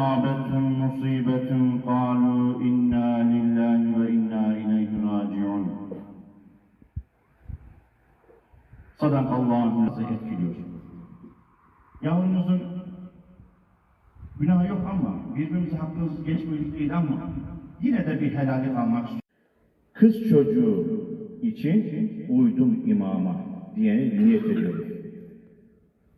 أصابتهم مصيبة قالوا إنا لله وإنا إليه راجعون Sadakallahu nasıl etkiliyor. Yavrumuzun günahı yok ama birbirimize hakkımız geçmedik değil ama yine de bir helali kalmak Kız çocuğu için uydum imama diye niyet ediyoruz.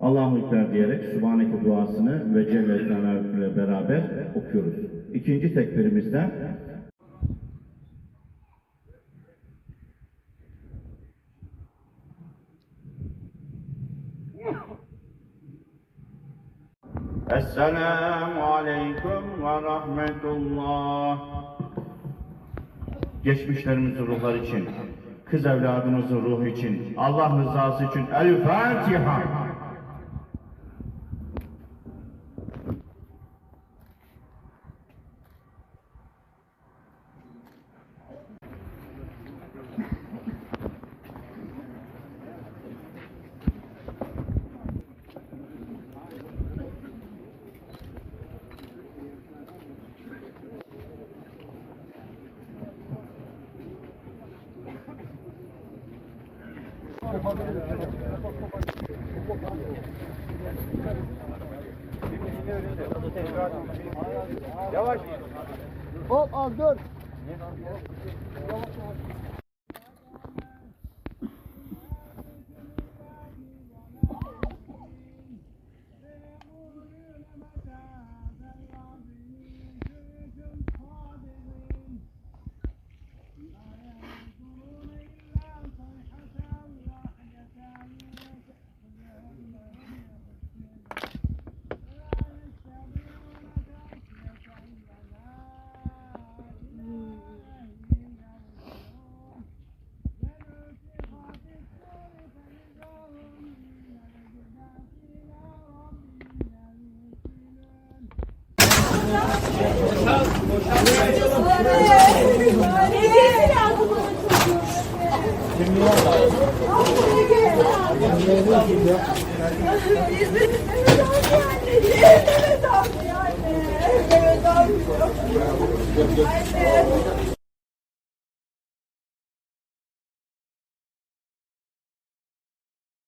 Allahu Ekber diyerek Sübhaneke duasını ve Celle ile beraber okuyoruz. İkinci tekbirimizde Esselamu Aleyküm ve Rahmetullah. Geçmişlerimizin ruhları için, kız evladımızın ruhu için, Allah rızası için El Fatiha. Hop az dur. Anne.